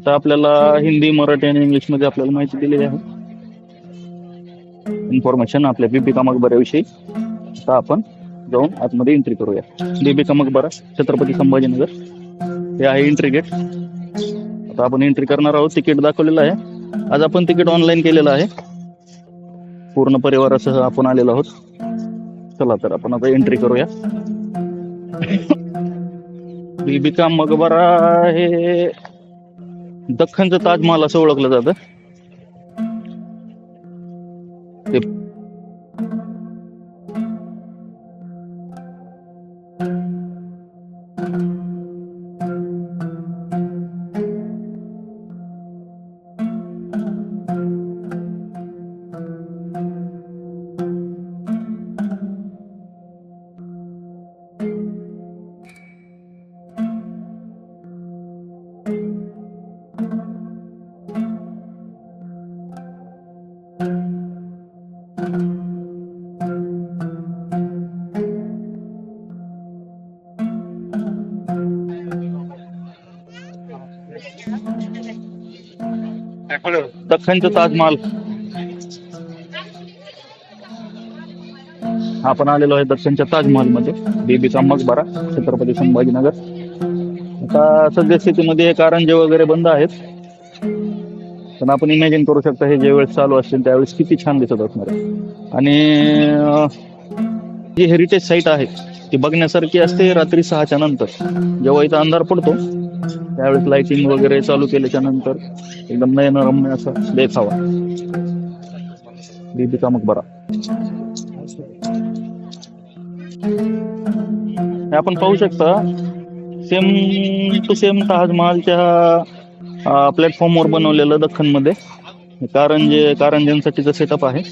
इथं आपल्याला हिंदी मराठी आणि इंग्लिशमध्ये आपल्याला माहिती दिलेली आहे. इन्फॉर्मेशन आपल्या बीबी मकबऱ्याविषयी आता आपण जाऊन आतमध्ये एंट्री करूया. बीबी मकबरा छत्रपती संभाजीनगर. हे आहे एंट्री गेट आता आपण एंट्री करणार आहोत. तिकीट दाखवलेलं आहे. आज आपण तिकीट ऑनलाईन केलेलं आहे. पूर्ण परिवारासह आपण आलेलो आहोत. चला तर आपण आता एंट्री करूया. बीबी का मकबरा हे दख्खनचं ताजमहाल असं ओळखलं जातं. ते दख्खनचं ताजमहाल. आपण आलेलो आहे दक्षिणच्या ताजमहाल मध्ये बीबीचा मकबरा छत्रपती संभाजीनगर. आता सध्या स्थितीमध्ये कारंजे वगैरे बंद आहेत. पण आपण इमॅजिन करू शकता हे ज्यावेळेस वेळेस चालू असतील त्यावेळेस किती छान दिसत असणार आणि जी हेरिटेज साईट आहे ती बघण्यासारखी असते रात्री सहाच्या नंतर. जेव्हा इथं अंधार पडतो त्यावेळेस लाइटिंग वगैरे चालू केल्याच्यानंतर एकदम नयनरम्य असा देखावा बीबीचा मकबरा. हे आपण पाहू शकता सेम टू सेम ताजमहालच्या प्लॅटफॉर्मवर बनवलेलं दख्खनमध्ये. हे कारंजे कारंजेंसाठीचं सेटअप आहे.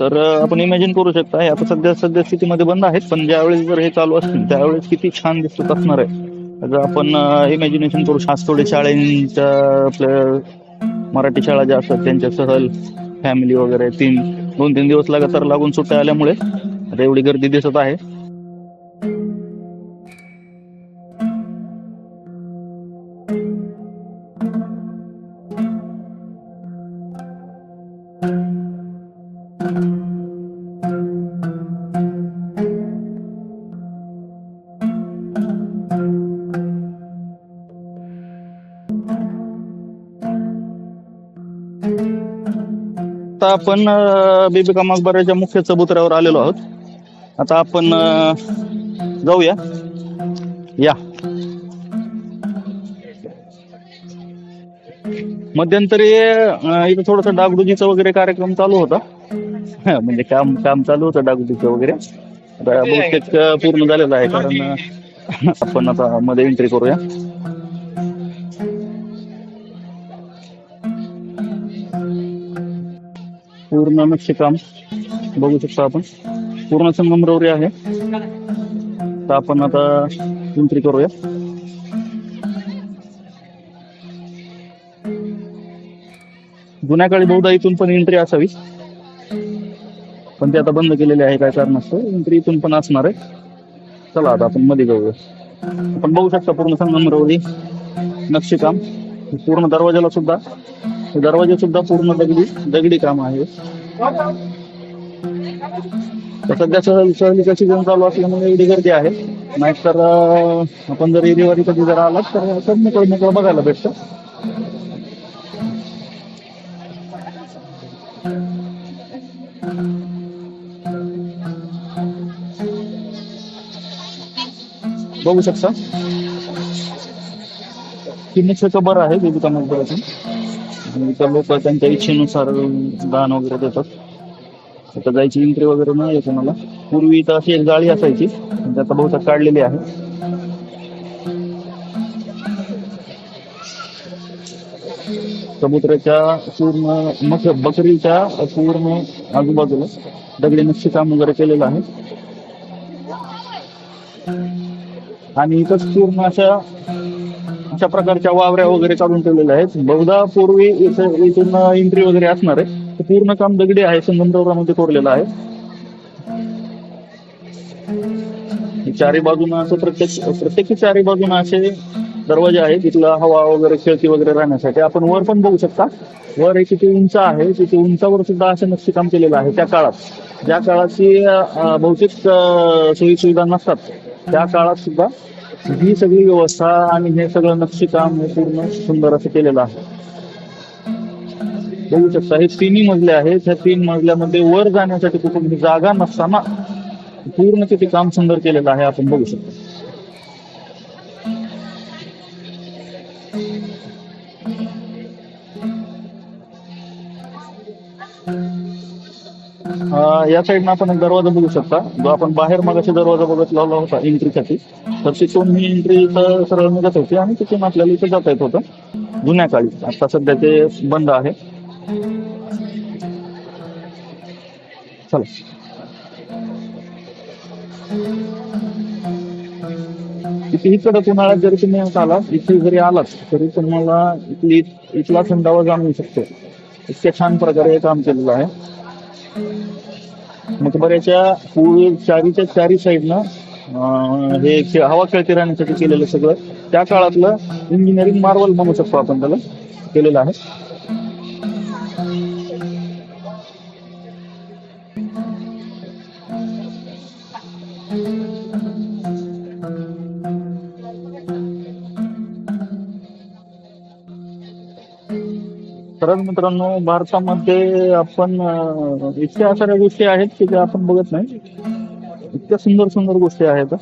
तर आपण इमॅजिन करू शकता हे आता सध्या सध्या स्थितीमध्ये बंद आहेत पण ज्यावेळेस जर हे चालू असतील त्यावेळेस किती छान दिसत असणार आहे. आपण इमॅजिनेशन करू. शास्त्रोडे शाळेंच्या आपल्या मराठी शाळा ज्या असतात त्यांच्या सहल फॅमिली वगैरे तीन दोन तीन दिवस लगातार लागून सुट्ट्या आल्यामुळे आता एवढी गर्दी दिसत आहे. आता आपण बीबी मकबऱ्याच्या मुख्य चबुतऱ्यावर आलेलो आहोत. आता आपण जाऊया. या. मध्यंतरी इथं थोडस डागडुजीचा वगैरे कार्यक्रम चालू होता. म्हणजे काम काम चालू होतं डागडुजीचं वगैरे. आता बहुतेक पूर्ण झालेलं आहे कारण आपण आता मध्ये एंट्री करूया. पूर्ण नक्षीकाम बघू शकता आपण. पूर्ण संगमरवरी आहे. तर आपण आता एंट्री करूया. जुन्या काळी बहुधा इथून पण एंट्री असावी. पण ते आता बंद केलेले आहे काय कारण असतं एंट्री इथून पण असणार आहे. चला आता आपण मध्ये जाऊया. आपण बघू शकता पूर्ण संगमरवरी नक्षीकाम पूर्ण दरवाजाला सुद्धा दरवाजे सुद्धा पूर्ण दगडी दगडी काम आहे. तर सध्या सहल सहलीचा सीझन चालू असल्यामुळे एवढी गर्दी आहे. नाहीतर आपण जर एरिवारी कधी जर आलात तर असं मोकळं मोकळं बघायला भेटतं. बघू शकता. ही बरं आहे देविका मकबराची त्या इथं लोक त्यांच्या इच्छेनुसार दान वगैरे देतात. आता जायची एंट्री वगैरे नाही आहे कोणाला. पूर्वी इथं अशी एक जाळी असायची आता बहुतेक काढलेली आहे. समुद्राच्या पूर्ण मग बकरीच्या पूर्ण आजूबाजूला दगडी नक्षीकाम वगैरे केलेलं आहे. आणि इथंच पूर्ण अशा अशा प्रकारच्या वावऱ्या वगैरे काढून ठेवलेल्या आहेत. बहुधा पूर्वी इथून एंट्री वगैरे असणार आहे. ते पूर्ण काम दगडी आहे संगमरवरामध्ये कोरलेलं आहे. चारी बाजून असं प्रत्येक प्रत्येकी चारी बाजूनं असे दरवाजे आहेत. तिथलं हवा वगैरे खेळती वगैरे राहण्यासाठी. आपण वर पण बघू शकता. वर हे किती उंच आहे. तिथे उंचावर सुद्धा असं नक्षीकाम केलेलं आहे त्या काळात. ज्या काळाची भौतिक बहुतेक सोयी सुविधा नसतात. त्या काळात सुद्धा ही सगळी व्यवस्था आणि हे सगळं नक्षीकाम हे पूर्ण सुंदर असं केलेलं आहे. बघू शकता हे तिन्ही मजले आहेत. ह्या तीन मजल्यामध्ये वर जाण्यासाठी कुठून जागा नसताना पूर्ण तिथे काम सुंदर केलेलं आहे आपण बघू शकतो. अं, या साईडनं आपण एक दरवाजा बघू शकता. जो आपण बाहेर मगाशी दरवाजा बघत लावला होता एंट्रीसाठी तर तिथून मी एंट्री सरळ निघत होती आणि तिथून आपल्याला इथे जाता येत होतं. जुन्या काळी. आता सध्या ते बंद आहे. चला. कितीही कडक उन्हाळ्यात जरी तुम्ही आलात इथे जरी आलात तरी तुम्हाला इथली इथला थंडावा जाणवू शकतो. इतक्या छान प्रकारे हे काम केलेलं आहे. मकबऱ्याच्या पूर्वी चारीच्या चारी साईडनं ना हे हवा खेळती राहण्यासाठी केलेलं सगळं त्या काळातलं इंजिनिअरिंग मार्वल म्हणू शकतो आपण त्याला केलेलं आहे. खरंच मित्रांनो भारतामध्ये आपण इतक्या साऱ्या गोष्टी आहेत की ज्या आपण बघत नाही. इतक्या सुंदर सुंदर गोष्टी आहेत.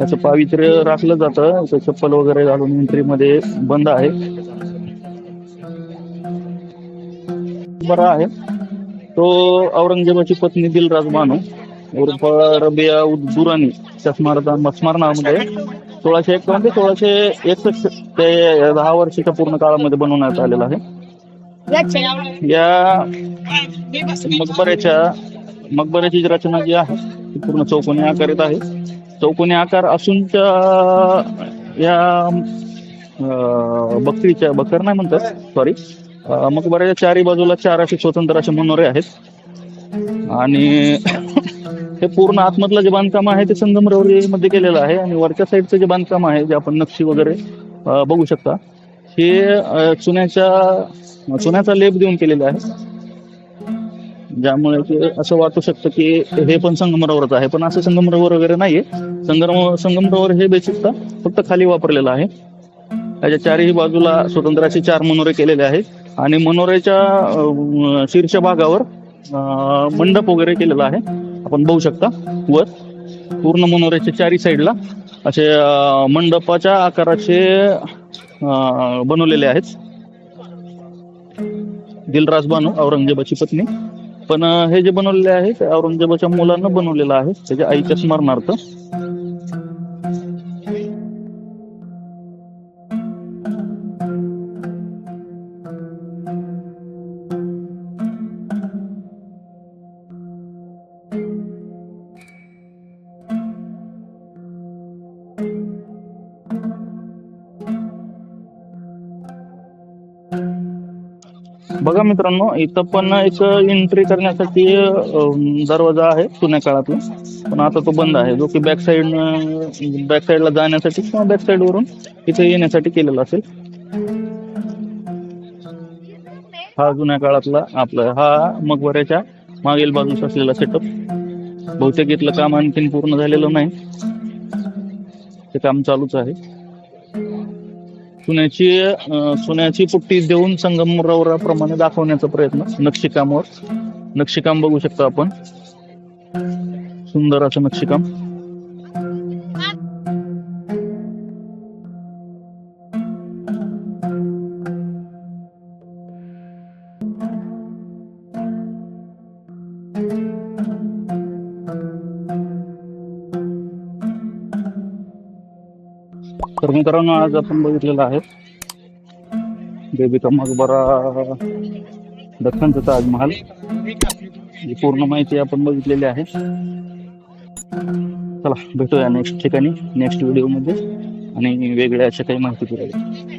याचं पावित्र्य राखलं जातं. चप्पल वगैरे घालून एंट्रीमध्ये बंद आहे. बरा आहे. तो औरंगजेबाची पत्नी दिलराज बानो उर्फ रबिया उद्दुरानी त्या स्मरणामध्ये सोळाशे एक ते सोळाशे एकसष्ट ते दहा वर्षाच्या पूर्ण काळामध्ये बनवण्यात आलेलं आहे. या मकबऱ्याच्या मकबऱ्याची जी रचना जी आहे ती पूर्ण चौकोनी आकारात आहे. चौकोनी आकार असून त्या या बकरीच्या बकर नाही म्हणतात सॉरी मकबऱ्याच्या चारी बाजूला चार असे स्वतंत्र असे मनोरे आहेत. आणि हे पूर्ण आतमधलं जे बांधकाम आहे ते संगमरवरी मध्ये केलेलं आहे आणि वरच्या साईडचं जे बांधकाम आहे जे आपण नक्षी वगैरे बघू शकता हे चुन्याच्या चुन्याचा लेप देऊन केलेला आहे. ज्यामुळे असं वाटू शकतं की हे पण संगमरवरच आहे. पण असं संगमरवर वगैरे नाहीये. संगम संगमरवर हे बेसिकता फक्त खाली वापरलेलं आहे. त्याच्या चारही बाजूला स्वतंत्राचे चार मनोरे केलेले आहेत. आणि मनोरेच्या शीर्ष भागावर मंडप वगैरे केलेला आहे. आपण बघू शकता वर. पूर्ण मनोऱ्याच्या चारी साईडला असे मंडपाच्या आकाराचे बनवलेले आहेत. दिलराज बानू औरंगजेबाची पत्नी. पण हे जे बनवलेले आहे ते औरंगजेबाच्या मुलांना बनवलेलं आहे. त्याच्या आईच्या स्मरणार्थ. बघा मित्रांनो इथं पण एक एंट्री करण्यासाठी अं, दरवाजा आहे जुन्या काळातला. पण आता तो बंद आहे. जो की बॅक साइड बॅक साइडला जाण्यासाठी किंवा बॅक साइड वरून इथे येण्यासाठी केलेला असेल. हा जुन्या काळातला आपला हा मकबऱ्याच्या मागील बाजूस असलेला सेटअप बहुतेक इथलं काम आणखीन पूर्ण झालेलं नाही. ते काम चालूच आहे. सोन्याची अं, सोन्याची पुट्टी देऊन संगमरवराप्रमाणे दाखवण्याचा प्रयत्न नक्षीकामावर. नक्षीकाम बघू शकतो आपण. सुंदर असं नक्षीकाम. तर मित्रांनो आज आपण बघितलेलं आहे. बेबीचा मकबरा दख्खनचा ताजमहाल ही पूर्ण माहिती आपण बघितलेली आहे. चला भेटूया नेक्स्ट ठिकाणी नेक्स्ट व्हिडिओमध्ये आणि वेगळ्या अशा काही माहिती पुरवल्या